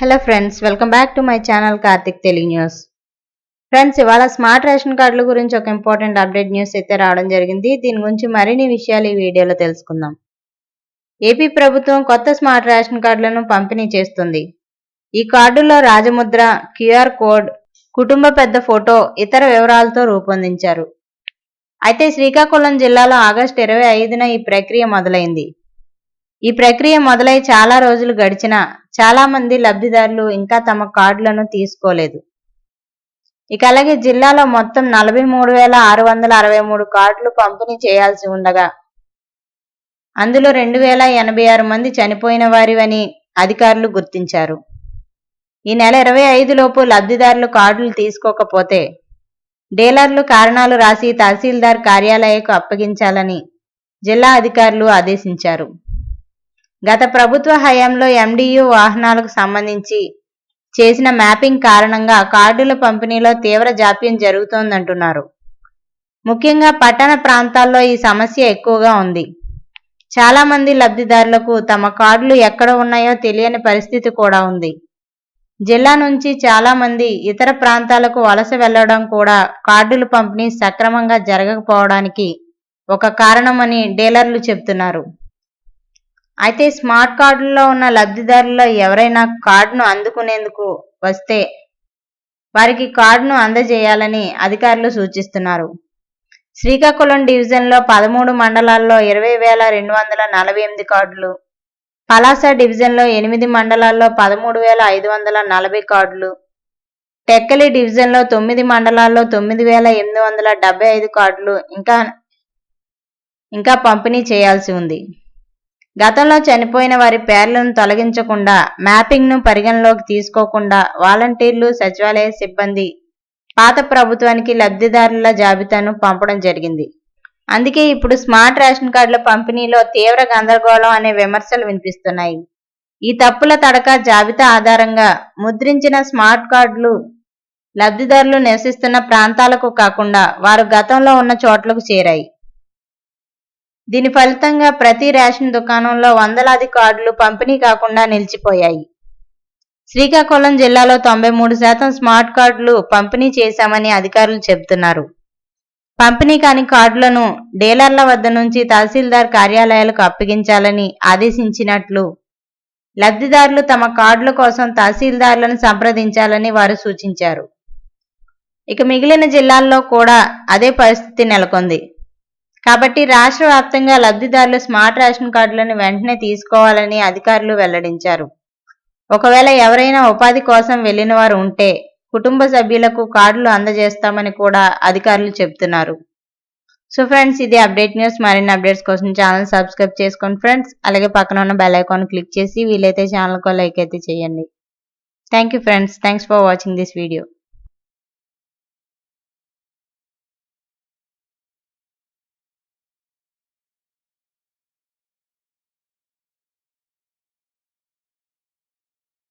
Hello friends welcome back to my channel Karthik Telugu news friends ఇవాళ smart ration కార్డుల గురించి ఒక important update news అయితే రావడం జరిగింది. దీని గురించి మరిన్ని విషయాలు ఈ వీడియోలో తెలుసుకుందాం. ఏపీ ప్రభుత్వం కొత్త స్మార్ట్ రేషన్ కార్డులను పంపిణీ చేస్తుంది. ఈ కార్డుల్లో రాజముద్ర క్యూఆర్ కోడ్ కుటుంబ పెద్ద ఫోటో ఇతర వివరాలతో రూపొందించారు. అయితే శ్రీకాకుళం జిల్లాలో ఆగస్టు ఇరవై ఐదున ఈ ప్రక్రియ మొదలైంది. ఈ ప్రక్రియ మొదలై చాలా రోజులు గడిచినా చాలా మంది లబ్ధిదారులు ఇంకా తమ కార్డులను తీసుకోలేదు. ఇక అలాగే జిల్లాలో మొత్తం నలభై మూడు వేల ఆరు వందల అరవై మూడు కార్డులు పంపిణీ చేయాల్సి ఉండగా అందులో రెండు వేల ఎనభై ఆరు మంది చనిపోయిన వారివని అధికారులు గుర్తించారు. ఈ నెల ఇరవై ఐదు లోపు లబ్ధిదారులు కార్డులు తీసుకోకపోతే డీలర్లు కారణాలు రాసి తహసీల్దార్ కార్యాలయకు అప్పగించాలని జిల్లా అధికారులు ఆదేశించారు. గత ప్రభుత్వ హయాంలో ఎండియు వాహనాలకు సంబంధించి చేసిన మ్యాపింగ్ కారణంగా కార్డుల పంపిణీలో తీవ్ర జాప్యం జరుగుతోందంటున్నారు. ముఖ్యంగా పట్టణ ప్రాంతాల్లో ఈ సమస్య ఎక్కువగా ఉంది. చాలా మంది లబ్ధిదారులకు తమ కార్డులు ఎక్కడ ఉన్నాయో తెలియని పరిస్థితి కూడా ఉంది. జిల్లా నుంచి చాలా మంది ఇతర ప్రాంతాలకు వలస వెళ్ళడం కూడా కార్డుల పంపిణీ సక్రమంగా జరగకపోవడానికి ఒక కారణమని డీలర్లు చెబుతున్నారు. అయితే స్మార్ట్ కార్డుల్లో ఉన్న లబ్ధిదారుల్లో ఎవరైనా కార్డును అందుకునేందుకు వస్తే వారికి కార్డును అందజేయాలని అధికారులు సూచిస్తున్నారు. శ్రీకాకుళం డివిజన్లో పదమూడు మండలాల్లో ఇరవై వేల రెండు వందల నలభై ఎనిమిది కార్డులు పలాస డివిజన్లో ఎనిమిది మండలాల్లో పదమూడు వేల ఐదు వందల నలభై కార్డులు టెక్కలి డివిజన్లో తొమ్మిది మండలాల్లో తొమ్మిది వేల ఎనిమిది వందల డెబ్బై ఐదు కార్డులు ఇంకా ఇంకా పంపిణీ చేయాల్సి ఉంది. గతంలో చనిపోయిన వారి పేర్లను తొలగించకుండా మ్యాపింగ్ను పరిగణలోకి తీసుకోకుండా వాలంటీర్లు సచివాలయ సిబ్బంది పాత ప్రభుత్వానికి లబ్ధిదారుల జాబితాను పంపడం జరిగింది. అందుకే ఇప్పుడు స్మార్ట్ రేషన్ కార్డుల పంపిణీలో తీవ్ర గందరగోళం అనే విమర్శలు వినిపిస్తున్నాయి. ఈ తప్పుల తడక జాబితా ఆధారంగా ముద్రించిన స్మార్ట్ కార్డులు లబ్ధిదారులు నివసిస్తున్న ప్రాంతాలకు కాకుండా వారు గతంలో ఉన్న చోట్లకు చేరాయి. దీని ఫలితంగా ప్రతి రేషన్ దుకాణంలో వందలాది కార్డులు పంపిణీ కాకుండా నిలిచిపోయాయి. శ్రీకాకుళం జిల్లాలో తొంభై మూడు శాతం స్మార్ట్ కార్డులు పంపిణీ చేశామని అధికారులు చెబుతున్నారు. పంపిణీ కాని కార్డులను డీలర్ల వద్ద నుంచి తహసీల్దార్ కార్యాలయాలకు అప్పగించాలని ఆదేశించినట్లు లబ్ధిదారులు తమ కార్డుల కోసం తహసీల్దార్లను సంప్రదించాలని వారు సూచించారు. ఇక మిగిలిన జిల్లాల్లో కూడా అదే పరిస్థితి నెలకొంది. కాబట్టి రాష్ట్ర వ్యాప్తంగా లబ్ధిదారులు స్మార్ట్ రేషన్ కార్డులను వెంటనే తీసుకోవాలని అధికారులు వెల్లడించారు. ఒకవేళ ఎవరైనా ఉపాధి కోసం వెళ్ళిన వారు ఉంటే కుటుంబ సభ్యులకు కార్డులు అందజేస్తామని కూడా అధికారులు చెబుతున్నారు. సో ఫ్రెండ్స్ ఇది అప్డేట్ న్యూస్. మరిన్ని అప్డేట్స్ కోసం ఛానల్ సబ్స్క్రైబ్ చేసుకోండి ఫ్రెండ్స్. అలాగే పక్కన ఉన్న బెల్ ఐకాన్ క్లిక్ చేసి వీలైతే ఛానల్కు లైక్ అయితే చేయండి. Thank you friends. Thanks for watching this video.